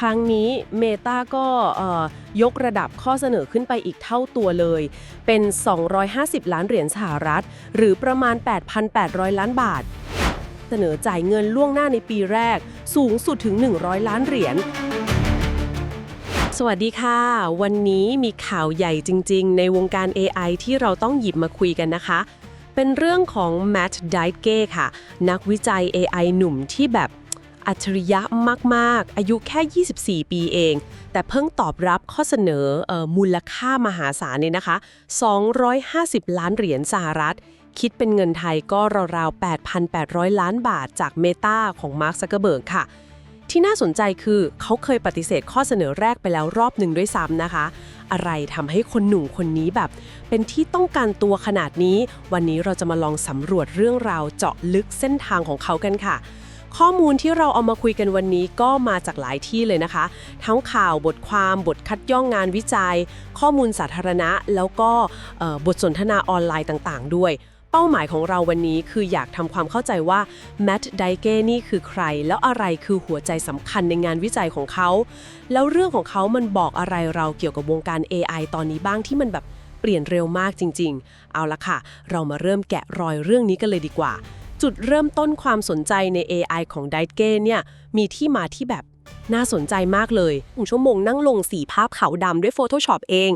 ครั้งนี้ Meta ก็ยกระดับข้อเสนอขึ้นไปอีกเท่าตัวเลย เป็น 250 ล้านเหรียญสหรัฐ หรือประมาณ 8,800 ล้านบาท เสนอจ่ายเงินล่วงหน้าในปีแรก สูงสุดถึง 100 ล้านเหรียญสวัสดีค่ะ วันนี้มีข่าวใหญ่จริง ๆ ในวงการ AI ที่เราต้องหยิบมาคุยกันนะคะ เป็นเรื่องของแมตต์ไดเก้ค่ะ นักวิจัย AI หนุ่มที่แบบ อัจฉริยะมาก ๆ อายุแค่ 24 ปีเอง แต่เพิ่งตอบรับข้อเสนอออมูลค่ามหาศาลเนี่ยนะคะ 250 ล้านเหรียญสหรัฐ คิดเป็นเงินไทยก็ราวๆ 8,800 ล้านบาทจากเมตาของมาร์คซักเกอร์เบิร์กค่ะ ที่น่าสนใจคือเขาเคยปฏิเสธข้อเสนอแรกไปแล้วรอบหนึ่งด้วยซ้ำนะคะ อะไรทำให้คนหนุ่มคนนี้แบบ เป็นที่ต้องการตัวขนาดนี้ วันนี้เราจะมาลองสำรวจเรื่องราวเจาะลึกเส้นทางของเขากันค่ะ ข้อมูลที่เราเอามาคุยกันวันนี้ก็มาจากหลายที่เลยนะคะ ทั้งข่าวบทความบทคัดย่องงานวิจัย ข้อมูลสาธารณะ แล้วก็บทสนทนาออนไลน์ต่างๆ ด้วย เป้าหมายของเราวันนี้คืออยากทำความเข้าใจว่าแมตต์ไดเก้นี่คือใคร แล้วอะไรคือหัวใจสำคัญในงานวิจัยของเขา แล้วเรื่องของเขามันบอกอะไรเราเกี่ยวกับวงการ AI ตอนนี้บ้างที่มันแบบเปลี่ยนเร็วมากจริง ๆ เอาละค่ะ เรามาเริ่มแกะรอยเรื่องนี้กันเลยดีกว่า จุดเริ่มต้นความสนใจใน AI ของไดเก้เนี่ยมีที่มาที่แบบน่าสนใจมากเลยหนึ่งชั่วโมงนั่งลงสีภาพขาวดำด้วย Photoshop เอง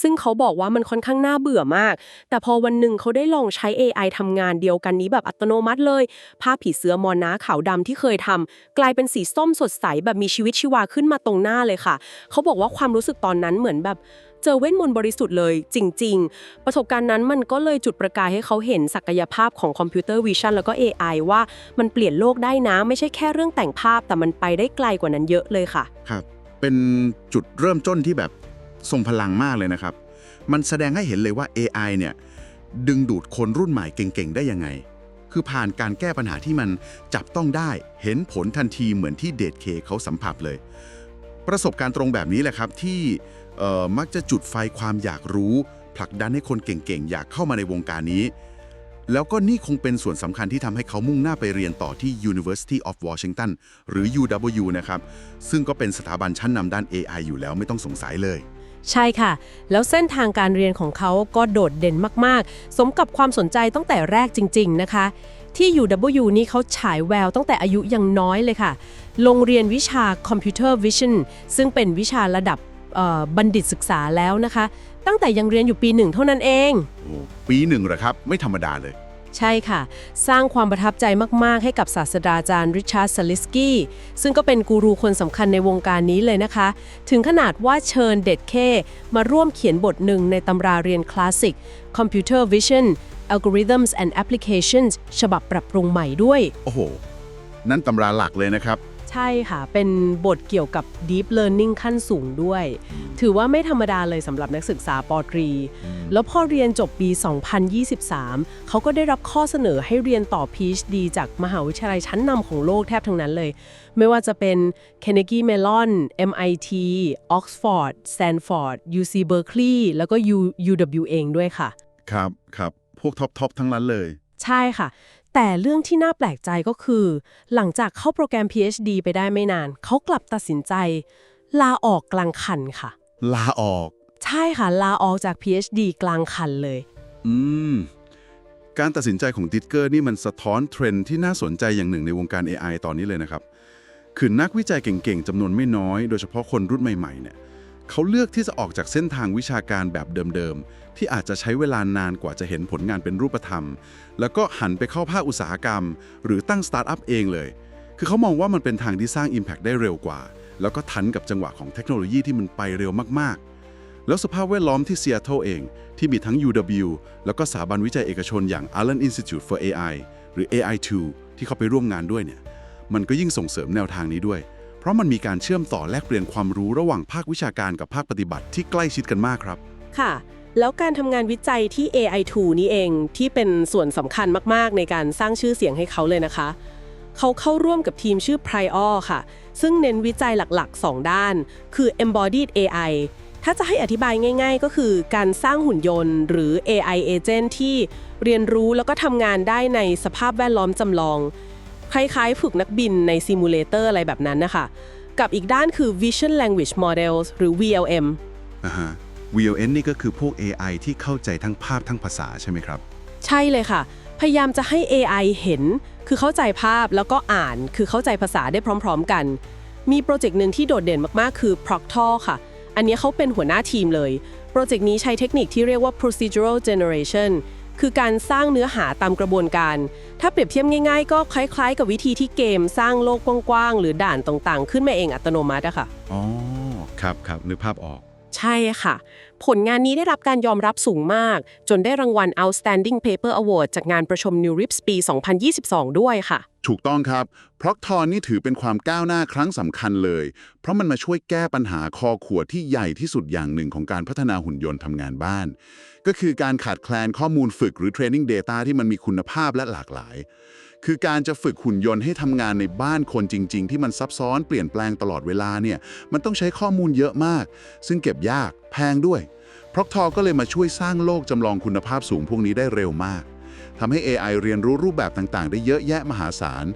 ซึ่งเขาบอกว่ามันค่อนข้างน่าเบื่อมาก แต่พอวันหนึ่งเขาได้ลองใช้ AI ทำงานเดียวกันนี้แบบอัตโนมัติเลย ภาพผีเสือมอนาขาวดำที่เคยทำกลายเป็นสีส้มสดใสแบบมีชีวิตชีวาขึ้นมาตรงหน้าเลยค่ะ เขาบอกว่าความรู้สึกตอนนั้นเหมือนแบบ เจอเวทมนต์บริสุทธิ์เลยจริง ๆ ประสบการณ์นั้นมันก็เลยจุดประกายให้เขาเห็นศักยภาพของคอมพิวเตอร์วิชั่นแล้วก็ AI ว่ามันเปลี่ยนโลกได้นะ ไม่ใช่แค่เรื่องแต่งภาพ แต่มันไปได้ไกลกว่านั้นเยอะเลยค่ะ ครับ เป็นจุดเริ่มต้นที่แบบทรงพลังมากเลยนะครับ มันแสดงให้เห็นเลยว่า AI เนี่ยดึงดูดคนรุ่นใหม่เก่งๆ ได้ยังไง คือผ่านการแก้ปัญหาที่มันจับต้องได้ เห็นผลทันทีเหมือนที่เดทเคเขาสัมผัสเลย ประสบการณ์ตรงแบบนี้แหละครับที่ มักจะจุดไฟความอยากรู้ ผลักดันให้คนเก่งๆ อยากเข้ามาในวงการนี้ แล้วก็นี่คงเป็นส่วนสำคัญที่ทำให้เขามุ่งหน้าไปเรียนต่อที่ University of Washington หรือ UW นะครับ ซึ่งก็เป็นสถาบันชั้นนำด้าน AI อยู่แล้วไม่ต้องสงสัยเลยใช่ค่ะ แล้วเส้นทางการเรียนของเขาก็โดดเด่นมาก ๆ สมกับความสนใจตั้งแต่แรกจริง ๆ นะคะ ที่ UW นี่เขาฉายแววตั้งแต่อายุยังน้อยเลยค่ะ ลงเรียนวิชา Computer Vision ซึ่งเป็นวิชาระดับ บัณฑิตศึกษาแล้วนะคะ ตั้งแต่ยังเรียนอยู่ปีหนึ่งเท่านั้นเอง โอ้ปีหนึ่งเหรอครับ ไม่ธรรมดาเลย ใช่ค่ะ สร้างความประทับใจมาก ๆ ให้กับศาสตราจารย์ริชาร์ดสลิสกี้ ซึ่งก็เป็นกูรูคนสำคัญในวงการนี้เลยนะคะ ถึงขนาดว่าเชิญเด็ดเค มาร่วมเขียนบทหนึ่งในตำราเรียนคลาสสิก Computer Vision Algorithms and Applications ฉบับปรับปรุงใหม่ด้วย โอ้โห นั่นตำราหลักเลยนะครับ ใช่ค่ะ เป็นบทเกี่ยวกับ Deep Learning ขั้นสูงด้วย ถือว่าไม่ธรรมดาเลยสำหรับนักศึกษาปอตรี แล้วพอเรียนจบปี 2023 เขาก็ได้รับข้อเสนอให้เรียนต่อ PhD จากมหาวิทยาลัยชั้นนำของโลกแทบทั้งนั้นเลย ไม่ว่าจะเป็น Carnegie Mellon MIT Oxford Stanford UC Berkeley แล้วก็ U- UW เองด้วยค่ะ ครับครับพวกท็อปทอปทั้งนั้นเลย ใช่ค่ะ แต่เรื่องที่น่าแปลกใจก็คือ หลังจากเข้าโปรแกรม PhD ไปได้ไม่นาน เขากลับตัดสินใจ ลาออกกลางคันค่ะ ลาออก ใช่ค่ะ ลาออกจาก PhD กลางคันเลย อืม การตัดสินใจของติดเกอร์นี่มันสะท้อนเทรนด์ที่น่าสนใจอย่างหนึ่งในวงการ AI ตอนนี้เลยนะครับ คือนักวิจัยเก่งๆจำนวนไม่น้อย โดยเฉพาะคนรุ่นใหม่ๆเนี่ยเขาเลือกที่จะออกจากเส้นทางวิชาการแบบเดิมๆ ที่อาจจะใช้เวลานานกว่าจะเห็นผลงานเป็นรูปธรรม แล้วก็หันไปเข้าภาคอุตสาหกรรม หรือตั้งสตาร์ทอัพเองเลย คือเขามองว่ามันเป็นทางที่สร้าง Impact ได้เร็วกว่า แล้วก็ทันกับจังหวะของเทคโนโลยีที่มันไปเร็วมากๆ แล้วสภาพแวดล้อมที่ซีแอตเทิลเอง ที่มีทั้ง UW แล้วก็สถาบันวิจัยเอกชนอย่าง Allen Institute for AI หรือ AI2 ที่เขาไปร่วมงานด้วยเนี่ยมันก็ยิ่งส่งเสริมแนวทางนี้ด้วย เพราะมันมีการเชื่อมต่อแลกเปลี่ยนความรู้ระหว่างภาควิชาการกับภาคปฏิบัติที่ใกล้ชิดกันมากครับ ค่ะ แล้วการทำงานวิจัยที่ AI2 นี่เองที่เป็นส่วนสำคัญมากๆ ในการสร้างชื่อเสียงให้เขาเลยนะคะ เขาเข้าร่วมกับทีมชื่อ Prior ค่ะ ซึ่งเน้นวิจัยหลักๆ 2 ด้าน คือ Embodied AI ถ้าจะให้อธิบายง่าย ๆ ก็คือการสร้างหุ่นยนต์ หรือ AI agent ที่เรียนรู้แล้วก็ทำงานได้ในสภาพแวดล้อมจำลอง คล้ายๆ ฝึกนักบินในซิมูเลเตอร์อะไรแบบนั้นนะคะ กับอีกด้านคือ Vision Language Models หรือ VLM อ่าฮะ VLN นี่ก็คือพวก AI ที่เข้าใจทั้งภาพทั้งภาษาใช่ไหมครับ ใช่เลยค่ะ พยายามจะให้ AI เห็น คือเข้าใจภาพแล้วก็อ่าน คือเข้าใจภาษาได้พร้อม ๆ กัน มีโปรเจกต์หนึ่งที่โดดเด่นมากๆ คือ Proctor ค่ะ อันนี้เขาเป็นหัวหน้าทีมเลย โปรเจกต์นี้ใช้เทคนิคที่เรียกว่า procedural generation คือการสร้างเนื้อหาตามกระบวนการ ถ้าเปรียบเทียบง่ายๆ ก็คล้ายๆ กับวิธีที่เกมสร้างโลกกว้างๆ หรือด่านต่างๆ ขึ้นมาเองอัตโนมัติอะค่ะ อ๋อ ครับครับนึกภาพออก ใช่ค่ะ ผลงานนี้ได้รับการยอมรับสูงมาก จนได้รางวัล Outstanding Paper Award จากงานประชุม New Rips ปี 2022 ด้วยค่ะ ถูกต้องครับ เพราะทอนนี่ถือเป็นความก้าวหน้าครั้งสำคัญเลย เพราะมันมาช่วยแก้ปัญหาคอขวดที่ใหญ่ที่สุดอย่างหนึ่งของการพัฒนาหุ่นยนต์ทำงานบ้าน ก็คือการขาดแคลนข้อมูลฝึกหรือ Training Data ที่มันมีคุณภาพและหลากหลาย คือการจะฝึกหุ่นยนต์ให้ทำงานในบ้านคนจริง ๆ ที่มันซับซ้อนเปลี่ยนแปลงตลอดเวลาเนี่ยมันต้องใช้ข้อมูลเยอะมาก ซึ่งเก็บยากแพงด้วยเพราะทอก็เลยมาช่วยสร้างโลกจำลองคุณภาพสูงพวกนี้ได้เร็วมากทำให้ AI เรียนรู้รูปแบบต่างๆ ได้เยอะแยะมหาศาล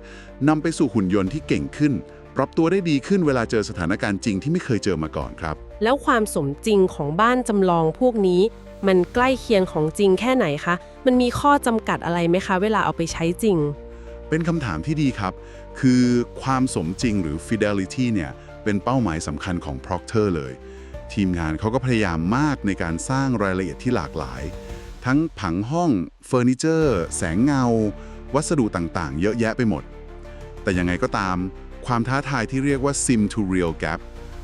นำไปสู่หุ่นยนต์ที่เก่งขึ้น ปรับตัวได้ดีขึ้นเวลาเจอสถานการณ์จริงที่ไม่เคยเจอมาก่อนครับ แล้วความสมจริงของบ้านจำลองพวกนี้ มันใกล้เคียงของจริงแค่ไหนคะ มันมีข้อจำกัดอะไรไหมคะ เวลาเอาไปใช้จริง เป็นคำถามที่ดีครับ คือความสมจริงหรือ fidelity เนี่ย เป็นเป้าหมายสำคัญของ Proctor เลย ทีมงานเขาก็พยายามมากในการสร้างรายละเอียดที่หลากหลาย ทั้งผังห้องเฟอร์นิเจอร์ แสงเงา วัสดุต่างๆ เยอะแยะไปหมด แต่ยังไงก็ตาม ความท้าทายที่เรียกว่า sim to real gap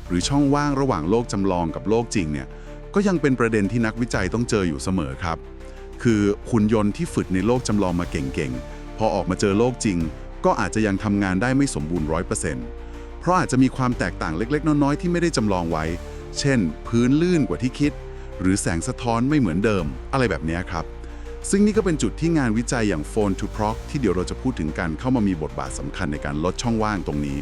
หรือช่องว่างระหว่างโลกจำลองกับโลกจริงเนี่ยก็ยังเป็นประเด็นที่นักวิจัยต้องเจออยู่เสมอครับ คือหุ่นยนต์ที่ฝึกในโลกจำลองมาเก่งๆ อออกมาเจอโลกจริง ก็อาจจะยังทำงานได้ไม่สมบูรณ์ร้อยเปอร์เซ็นต์เพราะอาจจะมีความแตกต่างเล็ก ๆ น้อยๆที่ไม่ได้จำลองไว้ เช่น พื้นลื่นกว่าที่คิด หรือแสงสะท้อนไม่เหมือนเดิม อะไรแบบนี้ครับ ซึ่งนี่ก็เป็นจุดที่งานวิจัยอย่าง Phone to Proc ที่เดี๋ยวเราจะพูดถึงกันเข้ามามีบทบาทสำคัญในการลดช่องว่างตรงนี้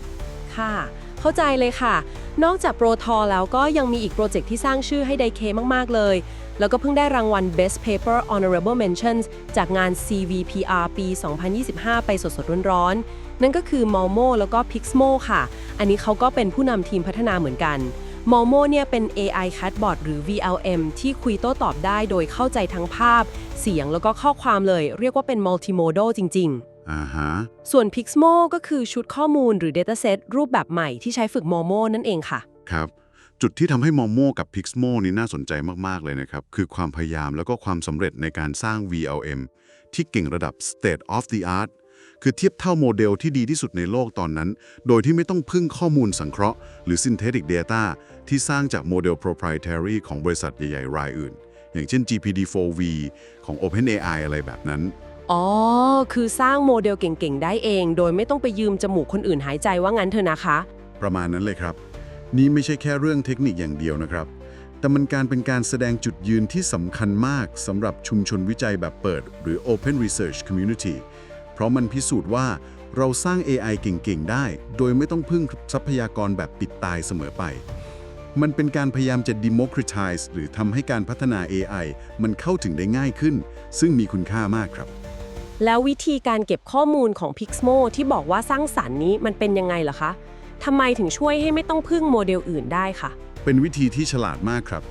ค่ะ เข้าใจเลยค่ะ นอกจากโปรทอแล้วก็ยังมีอีกโปรเจกต์ที่สร้างชื่อให้ไดเคมาก ๆ เลย แล้วก็เพิ่งได้รางวัล Best Paper Honorable Mentions จากงาน CVPR ปี 2025 ไปสดๆ ร้อนๆ นั่นก็คือ Malmo แล้วก็ Pixmo ค่ะ อันนี้เขาก็เป็นผู้นำทีมพัฒนาเหมือนกัน Malmo เนี่ยเป็น AI chatbot หรือ VLM ที่คุยโต้ตอบได้โดยเข้าใจทั้งภาพ เสียงแล้วก็ข้อความเลย เรียกว่าเป็น multimodal จริง ๆ อ่าฮะ ส่วน Pixmo ก็คือชุดข้อมูลหรือ Dataset รูปแบบใหม่ที่ใช้ฝึก Momo นั่นเองค่ะ ครับ จุดที่ทำให้ Momo กับ Pixmo นี่น่าสนใจมากๆเลยนะครับ คือความพยายามแล้วก็ความสำเร็จในการสร้าง VLM ที่เก่งระดับ state of the art คือเทียบเท่าโมเดลที่ดีที่สุดในโลกตอนนั้น โดยที่ไม่ต้องพึ่งข้อมูลสังเคราะห์หรือ synthetic data ที่สร้างจากโมเดล proprietary ของบริษัทใหญ่ๆ รายอื่น อย่างเช่น GPT-4V ของ OpenAI อะไรแบบนั้น อ๋อ คือสร้างโมเดลเก่งๆ ได้เอง โดยไม่ต้องไปยืมจมูกคนอื่นหายใจว่างั้นเถอะนะคะ ประมาณนั้นเลยครับ นี่ไม่ใช่แค่เรื่องเทคนิคอย่างเดียวนะครับ แต่มันการเป็นการแสดงจุดยืนที่สำคัญมากสำหรับชุมชนวิจัยแบบเปิด หรือ Open Research Community เพราะมันพิสูจน์ว่าเราสร้าง AI เก่งๆ ได้ โดยไม่ต้องพึ่งทรัพยากรแบบปิดตายเสมอไป มันเป็นการพยายามจะ democratize หรือทำให้การพัฒนา AI มันเข้าถึงได้ง่ายขึ้น ซึ่งมีคุณค่ามากครับ แล้ววิธีการเก็บข้อมูลของ Pixmo ที่บอกว่าสร้างสรรค์นี้มันเป็นยังไงเหรอคะทำไมถึงช่วยให้ไม่ต้องพึ่งโมเดลอื่นได้คะเป็นวิธีที่ฉลาดมากครับ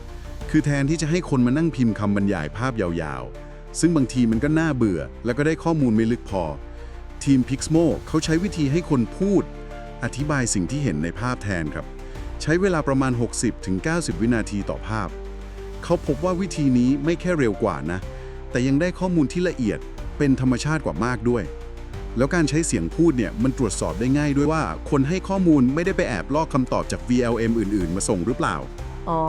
คือแทนที่จะให้คนมานั่งพิมพ์คำบรรยายภาพยาวๆ ซึ่งบางทีมันก็น่าเบื่อ แล้วก็ได้ข้อมูลไม่ลึกพอ ทีม Pixmo เขาใช้วิธีให้คนพูด อธิบายสิ่งที่เห็นในภาพแทนครับ ใช้เวลาประมาณ 60-90 วินาทีต่อภาพ เขาพบว่าวิธีนี้ไม่แค่เร็วกว่านะ แต่ยังได้ข้อมูลที่ละเอียด เป็นธรรมชาติกว่ามากด้วย แล้วการใช้เสียงพูดเนี่ยมันตรวจสอบได้ง่ายด้วยว่า คนให้ข้อมูลไม่ได้ไปแอบลอกคำตอบจาก VLM อื่น ๆ มาส่งหรือเปล่า อ๋อ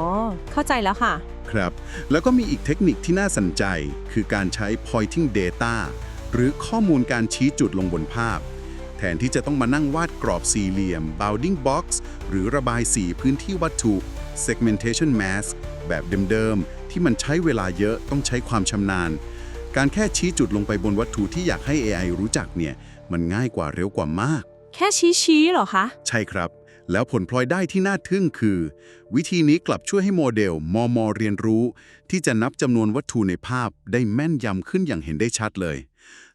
เข้าใจแล้วค่ะ ครับ แล้วก็มีอีกเทคนิคที่น่าสนใจ คือการใช้ pointing data หรือข้อมูลการชี้จุดลงบนภาพ แทนที่จะต้องมานั่งวาดกรอบสี่เหลี่ยม bounding box หรือระบายสีพื้นที่วัตถุ segmentation mask แบบเดิมๆที่มันใช้เวลาเยอะต้องใช้ความชำนาญ การแค่ชี้จุดลงไปบนวัตถุที่อยากให้ AI รู้จักเนี่ย มันง่ายกว่าเร็วกว่ามาก แค่ชี้ชี้ๆเหรอคะ ใช่ครับ แล้วผลพลอยได้ที่น่าทึ่งคือ วิธีนี้กลับช่วยให้โมเดลมอมอเรียนรู้ ที่จะนับจำนวนวัตถุในภาพได้แม่นยำขึ้นอย่างเห็นได้ชัดเลย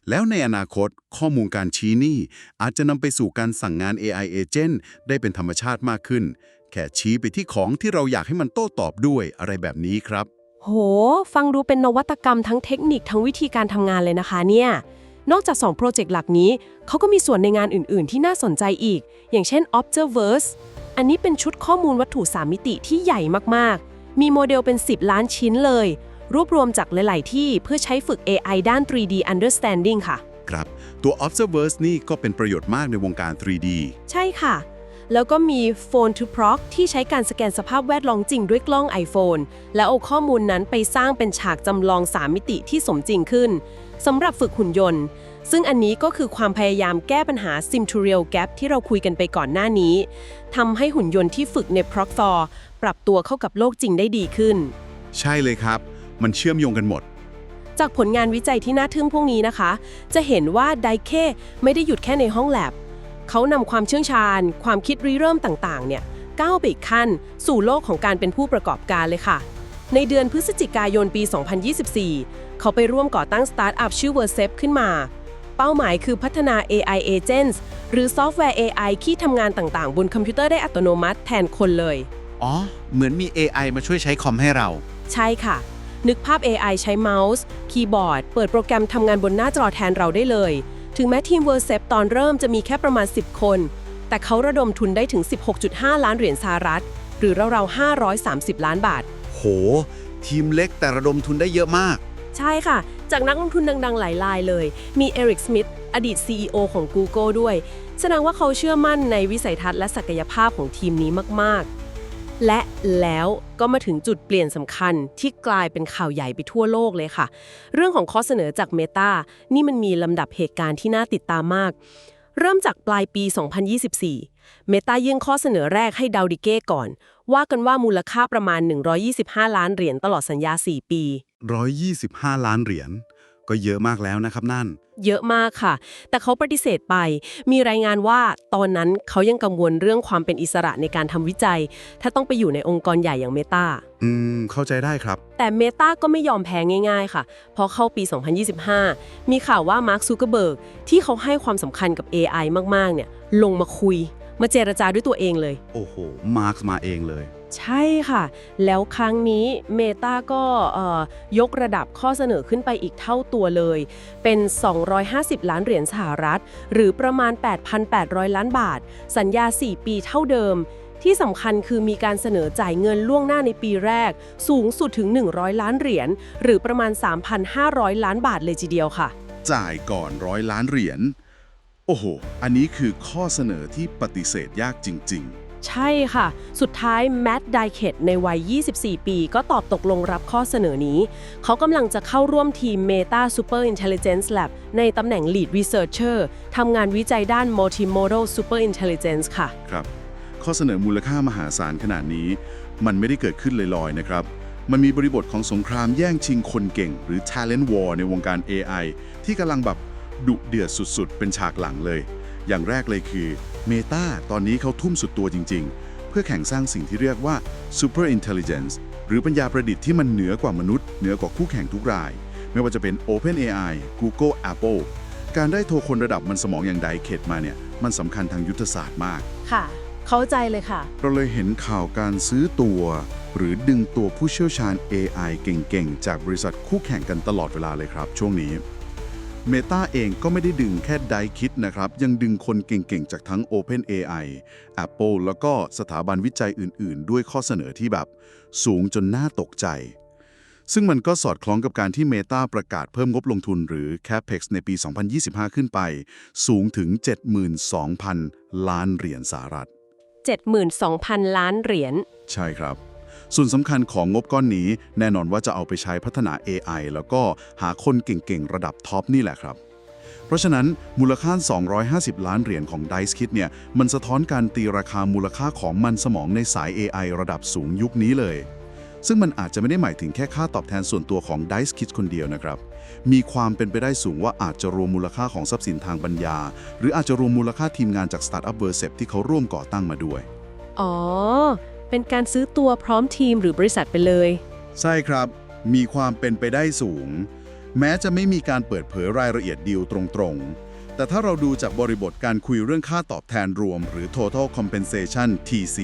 แล้วในอนาคตข้อมูลการชี้นี่ อาจจะนำไปสู่การสั่งงาน AI agent ได้เป็นธรรมชาติมากขึ้น แค่ชี้ไปที่ของที่เราอยากให้มันโต้ตอบด้วยอะไรแบบนี้ครับ โห ฟังดูเป็นนวัตกรรมทั้งเทคนิคทั้งวิธีการทำงานเลยนะคะเนี่ย นอกจาก 2 โปรเจกต์หลักนี้ เขาก็มีส่วนในงานอื่น ๆ ที่น่าสนใจอีก อย่างเช่น Observerse อันนี้เป็นชุดข้อมูลวัตถุ 3 มิติที่ใหญ่มาก ๆ มีโมเดลเป็น 10 ล้านชิ้นเลย รวบรวมจากหลาย ๆ ที่เพื่อใช้ฝึก AI ด้าน 3D Understanding ค่ะ ครับ ตัว Observerse นี่ก็เป็นประโยชน์มากในวงการ 3D ใช่ค่ะ แล้วก็มี Phone to Proc ที่ใช้การสแกนสภาพแวดล้อมจริงด้วยกล้อง iPhone แล้วเอาข้อมูลนั้นไปสร้างเป็นฉากจำลอง 3 มิติที่สมจริงขึ้นสำหรับฝึกหุ่นยนต์ ซึ่งอันนี้ก็คือความพยายามแก้ปัญหา Sim-to-Real Gap ที่เราคุยกันไปก่อนหน้านี้ทำให้หุ่นยนต์ที่ฝึกใน Proc 4ปรับตัวเข้ากับโลกจริงได้ดีขึ้น ใช่เลยครับ มันเชื่อมโยงกันหมดจากผลงานวิจัยที่น่าทึ่งพวกนี้นะคะ จะเห็นว่าไดเคไม่ได้หยุดแค่ในห้องแลบ เขานำความเชี่ยวชาญ ความคิดริเริ่มต่างๆ เนี่ยก้าวไปอีกขั้น สู่โลกของการเป็นผู้ประกอบการเลยค่ะ ในเดือนพฤศจิกายนปี 2024 เขาไปร่วมก่อตั้งสตาร์ทอัพชื่อ v e r s e p ขึ้นมา เป้าหมายคือพัฒนา AI agents หรือซอฟต์แวร์ AI ที่ทำงานต่างๆ บนคอมพิวเตอร์ได้อัตโนมัติแทนคนเลย อ๋อ เหมือนมี AI มาช่วยใช้คอมให้เรา ใช่ค่ะ นึกภาพ AI ใช้เมาส์ คีย์บอร์ด เปิดโปรแกรมทำงานบนหน้าจอแทนเราได้เลย ถึงแม้ทีม v e r s e p ตอนเริ่มจะมีแค่ประมาณ 10 คน แต่เขาระดมทุนได้ถึง 16.5 ล้านเหรียญสหรัฐ หรือราวๆ530 ล้านบาท โห ทีมเล็กแต่ระดมทุนได้เยอะมาก ใช่ค่ะ จากนักลงทุนดังๆ หลายรายเลย มีเอริกสมิธอดีต CEO ของ Google ด้วย แสดงว่าเขาเชื่อมั่นในวิสัยทัศน์และศักยภาพของทีมนี้มากๆ และแล้วก็มาถึงจุดเปลี่ยนสำคัญที่กลายเป็นข่าวใหญ่ไปทั่วโลกเลยค่ะ เรื่องของข้อเสนอจาก Meta นี่มันมีลำดับเหตุการณ์ที่น่าติดตามมาก เริ่มจากปลายปี 2024 Meta ยื่นข้อเสนอแรกให้ดาวดิเก้ก่อน ว่ากันว่ามูลค่าประมาณ 125 ล้านเหรียญตลอดสัญญา 4 ปี 125 ล้านเหรียญ ก็เยอะมากแล้วนะครับนั่น เยอะมากค่ะ แต่เขาปฏิเสธไป มีรายงานว่าตอนนั้นเขายังกังวลเรื่องความเป็นอิสระในการทำวิจัย ถ้าต้องไปอยู่ในองค์กรใหญ่อย่างเมตาอืม เข้าใจได้ครับ แต่เมตาก็ไม่ยอมแพ้ง่ายๆ ค่ะ พอเข้าปี 2025 มีข่าวว่ามาร์คซูเกอร์เบิร์กที่เขาให้ความสำคัญกับ AI มากๆ เนี่ย ลงมาคุย มาเจรจาด้วยตัวเองเลย โอ้โห มาร์คมาเองเลย ใช่ค่ะ แล้วครั้งนี้เมตาก็ยกระดับข้อเสนอขึ้นไปอีกเท่าตัวเลย เป็น 250 ล้านเหรียญสหรัฐ หรือประมาณ 8,800 ล้านบาท สัญญา 4 ปีเท่าเดิม ที่สำคัญคือมีการเสนอจ่ายเงินล่วงหน้าในปีแรก สูงสุดถึง 100 ล้านเหรียญหรือประมาณ 3,500 ล้านบาทเลยทีเดียวค่ะ จ่ายก่อนร้อยล้านเหรียญโอ้โห อันนี้คือข้อเสนอที่ปฏิเสธยากจริง ใช่ค่ะ สุดท้ายแมดไดเคตในวัย 24 ปี ก็ตอบตกลงรับข้อเสนอนี้ เขากำลังจะเข้าร่วมทีม Meta Super Intelligence Lab ในตำแหน่ง Lead Researcher ทำงานวิจัยด้าน Multimodal Super Intelligence ค่ะ ครับ ข้อเสนอมูลค่ามหาศาลขนาดนี้ มันไม่ได้เกิดขึ้นลอยๆนะครับ มันมีบริบทของสงครามแย่งชิงคนเก่ง หรือ Talent War ในวงการ AI ที่กำลังแบบดุเดือดสุดๆ เป็นฉากหลังเลย อย่างแรกเลยคือ Meta ตอนนี้เขาทุ่มสุดตัวจริง ๆ เพื่อแข่งสร้างสิ่งที่เรียกว่า Super Intelligence หรือปัญญาประดิษฐ์ที่มันเหนือกว่ามนุษย์ เหนือกว่าคู่แข่งทุกราย ไม่ว่าจะเป็น OpenAI Google Apple การได้โทรคนระดับมันสมองอย่างไดเขตมาเนี่ยมันสำคัญทางยุทธศาสตร์มาก ค่ะ เข้าใจเลยค่ะ เราเลยเห็นข่าวการซื้อตัว หรือดึงตัวผู้เชี่ยวชาญ AI เก่งๆ จากบริษัทคู่แข่งกันตลอดเวลาเลยครับ ช่วงนี้ Meta เองก็ไม่ได้ดึงแค่ไดคิดนะครับ ยังดึงคนเก่งๆ จากทั้ง OpenAI Apple แล้วก็สถาบันวิจัยอื่นๆ ด้วยข้อเสนอที่แบบ สูงจนน่าตกใจ ซึ่งมันก็สอดคล้องกับการที่ Meta ประกาศเพิ่มงบลงทุนหรือ CapEx ในปี 2025 ขึ้นไป สูงถึง 72,000 ล้านเหรียญสหรัฐ 72,000 ล้านเหรียญ ใช่ครับ ส่วนสำคัญของงบก้อนนี้ แน่นอนว่าจะเอาไปใช้พัฒนา AI แล้วก็หาคนเก่งๆ ระดับท็อปนี่แหละครับ เพราะฉะนั้นมูลค่า 250 ล้านเหรียญของ DiceKit เนี่ยมันสะท้อนการตีราคามูลค่าของมันสมองในสาย AI ระดับสูงยุคนี้เลยซึ่งมันอาจจะไม่ได้หมายถึงแค่ค่าตอบแทนส่วนตัวของ DiceKit คนเดียวนะครับ มีความเป็นไปได้สูงว่าอาจจะรวมมูลค่าของทรัพย์สินทางปัญญา หรืออาจจะรวมมูลค่าทีมงานจากสตาร์ทอัพเวอร์เซปที่เขาร่วมก่อตั้งมาด้วย อ๋อ เป็นการซื้อตัวพร้อมทีมหรือบริษัทไปเลย ใช่ครับ มีความเป็นไปได้สูง แม้จะไม่มีการเปิดเผยรายละเอียดดีลตรงๆ แต่ถ้าเราดูจากบริบทการคุยเรื่องค่าตอบแทนรวม หรือ total compensation TC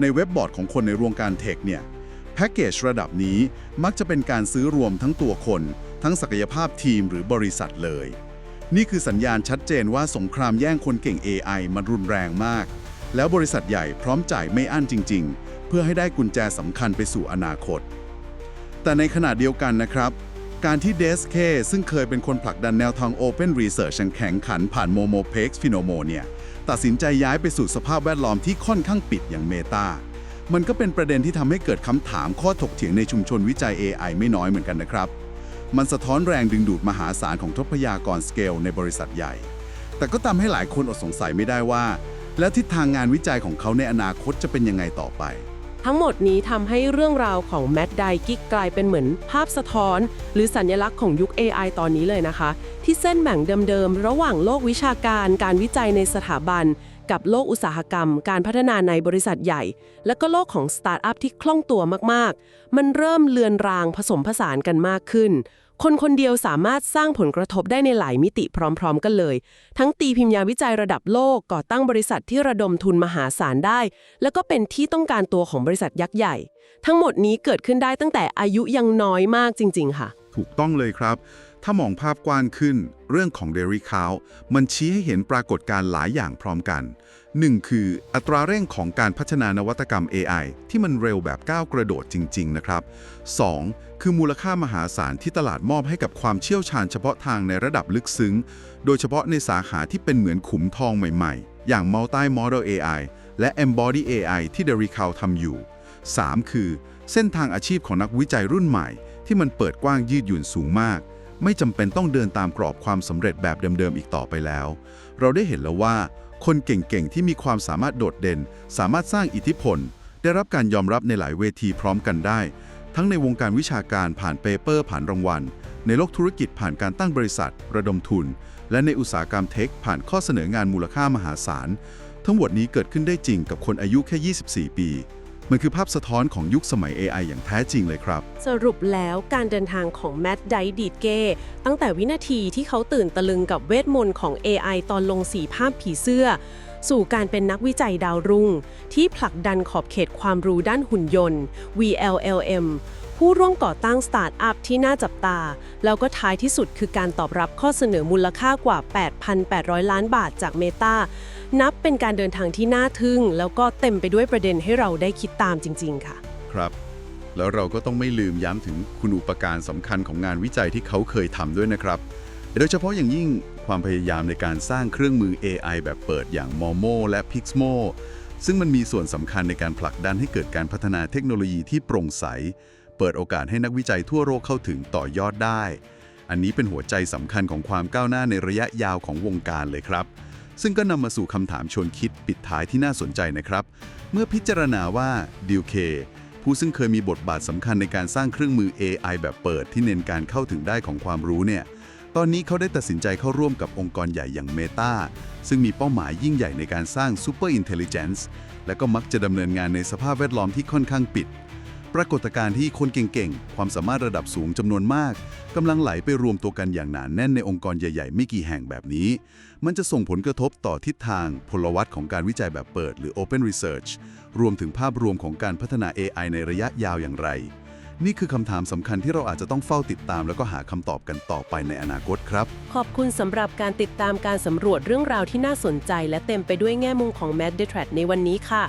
ในเว็บบอร์ดของคนในวงการเทคเนี่ยแพ็กเกจระดับนี้มักจะเป็นการซื้อรวมทั้งตัวคน ทั้งศักยภาพทีมหรือบริษัทเลย นี่คือสัญญาณชัดเจนว่าสงครามแย่งคนเก่ง AI มันรุนแรงมาก แล้วบริษัทใหญ่พร้อมจ่ายไม่อั้นจริง ๆ เพื่อให้ได้กุญแจสำคัญไปสู่อนาคต แต่ในขณะเดียวกันนะครับ การที่เดสเคซึ่งเคยเป็นคนผลักดันแนวทาง Open Research อย่างแข็งขันผ่าน Momopex Phenomo เนี่ยตัดสินใจย้ายไปสู่สภาพแวดล้อมที่ค่อนข้างปิดอย่างเมตามันก็เป็นประเด็นที่ทำให้เกิดคำถามข้อถกเถียงในชุมชนวิจัย AI ไม่น้อยเหมือนกันนะครับ มันสะท้อนแรงดึงดูดมหาศาลของทรัพยากรสเกลในบริษัทใหญ่ แต่ก็ทำให้หลายคนอดสงสัยไม่ได้ว่า แล้วทิศทางงานวิจัยของเขาในอนาคตจะเป็นยังไงต่อไป ทั้งหมดนี้ทำให้เรื่องราวของแมดไดกิกกลายเป็นเหมือนภาพสะท้อน หรือสัญลักษณ์ของยุค AI ตอนนี้เลยนะคะ ที่เส้นแบ่งเดิมๆ ระหว่างโลกวิชาการการวิจัยในสถาบัน กับโลกอุตสาหกรรม การพัฒนาในบริษัทใหญ่ และก็โลกของสตาร์ทอัพที่คล่องตัวมากๆ มันเริ่มเลือนรางผสมผสานกันมากขึ้น คนคนเดียวสามารถสร้างผลกระทบได้ในหลายมิติพร้อมๆ กันเลย ทั้งตีพิมพ์ยาวิจัยระดับโลกก่อตั้งบริษัทที่ระดมทุนมหาศาลได้ แล้วก็เป็นที่ต้องการตัวของบริษัทยักษ์ใหญ่ ทั้งหมดนี้เกิดขึ้นได้ตั้งแต่อายุยังน้อยมากจริง ๆ ค่ะ ถูกต้องเลยครับ ถ้ามองภาพกว้างขึ้น เรื่องของ Dairy Cow มันชี้ให้เห็นปรากฏการณ์หลายอย่างพร้อมกัน 1. คืออัตราเร่งของการพัฒนานวัตกรรม AI ที่มันเร็วแบบก้าวกระโดดจริง ๆ นะครับ 2. คือมูลค่ามหาศาลที่ตลาดมอบให้กับความเชี่ยวชาญเฉพาะทางในระดับลึกซึ้ง โดยเฉพาะในสาขาที่เป็นเหมือนขุมทองใหม่ๆ อย่าง Multi Model AI และ Embody AI ที่ Dairy Cow ทำอยู่ 3. คือ เส้นทางอาชีพของนักวิจัยรุ่นใหม่ ที่มันเปิดกว้างยืดหยุ่นสูงมาก ไม่จำเป็นต้องเดินตามกรอบความสำเร็จแบบเดิมๆอีกต่อไปแล้ว เราได้เห็นแล้วว่า คนเก่งๆ ที่มีความสามารถโดดเด่น สามารถสร้างอิทธิพล ได้รับการยอมรับในหลายเวทีพร้อมกันได้ ทั้งในวงการวิชาการผ่านเปเปอร์ ผ่านรางวัล ในโลกธุรกิจผ่านการตั้งบริษัท ระดมทุน และในอุตสาหกรรมเทค ผ่านข้อเสนองานมูลค่ามหาศาล ทั้งหมดนี้เกิดขึ้นได้จริงกับคนอายุแค่ 24 ปี มันคือภาพสะท้อนของยุคสมัย AI อย่างแท้จริงเลยครับ สรุปแล้วการเดินทางของแมดไดดีดเก้ตั้งแต่วินาทีที่เขาตื่นตะลึงกับเวทมนต์ของ AI ตอนลงสีภาพผีเสื้อ สู่การเป็นนักวิจัยดาวรุ่ง ที่ผลักดันขอบเขตความรู้ด้านหุ่นยนต์ VLLM ผู้ร่วมก่อตั้งสตาร์ทอัพที่น่าจับตา แล้วก็ท้ายที่สุดคือการตอบรับข้อเสนอมูลค่ากว่า 8,800 ล้านบาทจากเมตานับเป็นการเดินทางที่น่าทึ่ง แล้วก็เต็มไปด้วยประเด็นให้เราได้คิดตามจริง ๆ ค่ะ ครับ แล้วเราก็ต้องไม่ลืมย้ำถึงคุณอุปการสำคัญของงานวิจัยที่เขาเคยทำด้วยนะครับ โดยเฉพาะอย่างยิ่งความพยายามในการสร้างเครื่องมือ AI แบบเปิดอย่าง Momo และ Pixmo ซึ่งมันมีส่วนสำคัญในการผลักดันให้เกิดการพัฒนาเทคโนโลยีที่โปร่งใส เปิดโอกาสให้นักวิจัยทั่วโลกเข้าถึงต่อยอดได้ อันนี้เป็นหัวใจสำคัญของความก้าวหน้าในระยะยาวของวงการเลยครับ ซึ่งก็นำมาสู่คำถามชวนคิดปิดท้ายที่น่าสนใจนะครับ เมื่อพิจารณาว่าดิวเคผู้ซึ่งเคยมีบทบาทสำคัญในการสร้างเครื่องมือ AI แบบเปิดที่เน้นการเข้าถึงได้ของความรู้เนี่ยตอนนี้เขาได้ตัดสินใจเข้าร่วมกับองค์กรใหญ่อย่าง Meta ซึ่งมีเป้าหมายยิ่งใหญ่ในการสร้าง Super Intelligence และก็มักจะดำเนินงานในสภาพแวดล้อมที่ค่อนข้างปิด รากฏการณ์ที่คนเก่งๆ ความสามารถระดับสูงจำนวนมากกำลังไหลไปรวมตัวกันอย่างหนานแน่นในองค์กรใหญ่ๆ ไม่กี่แห่งแบบนี้ มันจะส่งผลกระทบต่อทิศทาง พลวัตของการวิจัยแบบเปิด หรือ Open Research รวมถึงภาพรวมของการพัฒนา AI ในระยะยาวอย่างไร นี่คือคำถามสำคัญที่เราอาจจะต้องเฝ้าติดตาม แล้วก็หาคำตอบกันต่อไปในอนาคตครับ ขอบคุณสำหรับการติดตามการสำรวจเรื่องราวที่น่าสนใจ และเต็มไปด้วยแง่มุมของ Mad d e t r a t ในวันนี้ค่ะ